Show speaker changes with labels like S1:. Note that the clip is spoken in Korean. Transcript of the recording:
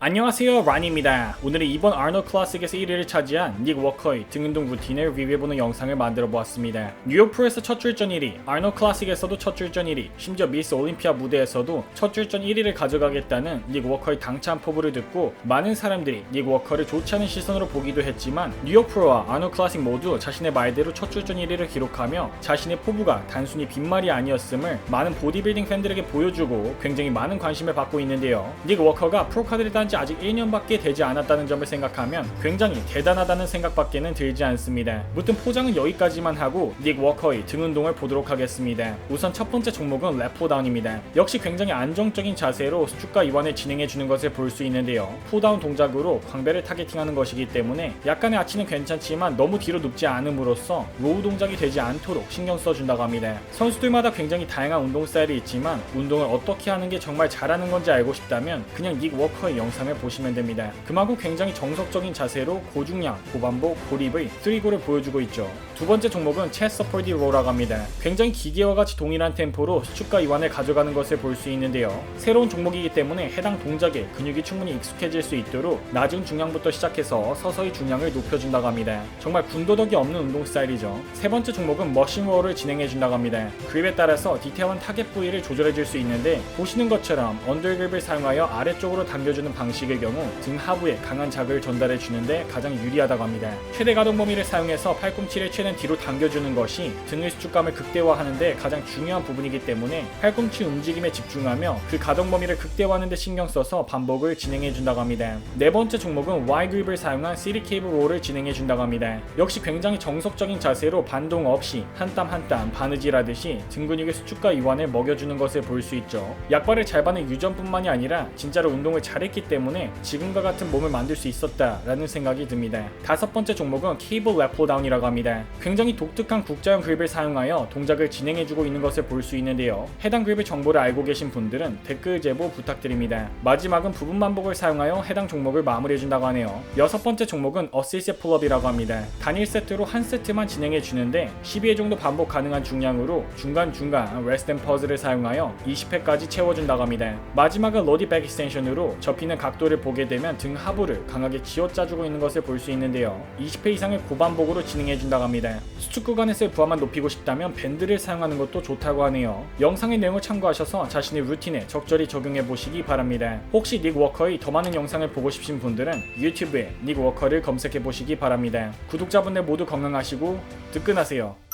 S1: 안녕하세요 라니입니다. 오늘은 이번 아노 클래식에서 1위를 차지한 닉 워커의 등운동 루틴을 리뷰해보는 영상을 만들어 보았습니다. 뉴욕 프로에서 첫 출전 1위 아노 클래식에서도 첫 출전 1위 심지어 미스 올림피아 무대에서도 첫 출전 1위를 가져가겠다는 닉 워커의 당찬 포부를 듣고 많은 사람들이 닉 워커를 좋지 않은 시선으로 보기도 했지만 뉴욕 프로와 아노 클래식 모두 자신의 말대로 첫 출전 1위를 기록하며 자신의 포부가 단순히 빈말이 아니었음을 많은 보디빌딩 팬들에게 보여주고 굉장히 많은 관심을 받고 있는데요. 닉 워커가 프로카드를 딴지 아직 1년밖에 되지 않았다는 점을 생각하면 굉장히 대단하다는 생각밖에는 들지 않습니다. 무튼 포장은 여기까지만 하고 닉 워커의 등 운동을 보도록 하겠습니다. 우선 첫 번째 종목은 래포다운입니다. 역시 굉장히 안정적인 자세로 수축과 이완을 진행해 주는 것을 볼 수 있는데요. 푸다운 동작으로 광배를 타겟팅하는 것이기 때문에 약간의 아치는 괜찮지만 너무 뒤로 눕지 않음으로써 로우 동작이 되지 않도록 신경 써준다고 합니다. 선수들마다 굉장히 다양한 운동 스타일이 있지만 운동을 어떻게 하는 게 정말 잘하는 건지 알고 싶다면 그냥 닉 워커의 영상 을 보시면 됩니다. 그만큼 굉장히 정석적인 자세로 고중량, 고반복, 고립의 3고를 보여주고 있죠. 두 번째 종목은 체스 서폴디 로라고 합니다. 굉장히 기계와 같이 동일한 템포로 수축과 이완을 가져가는 것을 볼 수 있는데요. 새로운 종목이기 때문에 해당 동작에 근육이 충분히 익숙해질 수 있도록 낮은 중량부터 시작해서 서서히 중량을 높여준다고 합니다. 정말 군더더기 없는 운동 스타일이죠. 세 번째 종목은 머신 로어를 진행해준다고 합니다. 그립에 따라서 디테일한 타겟 부위를 조절해줄 수 있는데 보시는 것처럼 언더그립을 사용하여 아래쪽으로 당겨주는 방식 의 경우 등 하부에 강한 자극을 전달해 주는데 가장 유리하다고 합니다. 최대 가동 범위를 사용해서 팔꿈치를 최대한 뒤로 당겨주는 것이 등의 수축감을 극대화하는데 가장 중요한 부분이기 때문에 팔꿈치 움직임에 집중하며 그 가동 범위를 극대화하는 데 신경 써서 반복을 진행해 준다고 합니다. 네 번째 종목은 Y 그립을 사용한 시리 케이블 롤을 진행해 준다고 합니다. 역시 굉장히 정석적인 자세로 반동 없이 한 땀 한 땀 바느질하듯이 등 근육의 수축과 이완을 먹여주는 것을 볼 수 있죠. 약발을 잘 받는 유전뿐만이 아니라 진짜로 운동을 잘했기 때문에 지금과 같은 몸을 만들 수 있었다라는 생각이 듭니다. 다섯 번째 종목은 케이블 래플 다운이라고 합니다. 굉장히 독특한 국자형 그립을 사용하여 동작을 진행해주고 있는 것을 볼 수 있는데요. 해당 그립의 정보를 알고 계신 분들은 댓글 제보 부탁드립니다. 마지막은 부분 반복을 사용하여 해당 종목을 마무리해준다고 하네요. 여섯 번째 종목은 어시스 풀업이라고 합니다. 단일 세트로 한 세트만 진행해 주는데 12회 정도 반복 가능한 중량으로 중간중간 레스트 앤 퍼즐을 사용하여 20회까지 채워준다고 합니다. 마지막은 로디 백 익스텐션으로 접히는 각 도를 보게 되면 등 하부를 강하게 쥐어짜주고 있는 것을 볼 수 있는데요. 20회 이상을 고반복으로 진행해준다고 합니다. 수축 구간에서의 부하만 높이고 싶다면 밴드를 사용하는 것도 좋다고 하네요. 영상의 내용을 참고하셔서 자신의 루틴에 적절히 적용해 보시기 바랍니다. 혹시 닉 워커의 더 많은 영상을 보고 싶으신 분들은 유튜브에 닉 워커를 검색해 보시기 바랍니다. 구독자분들 모두 건강하시고 득근하세요.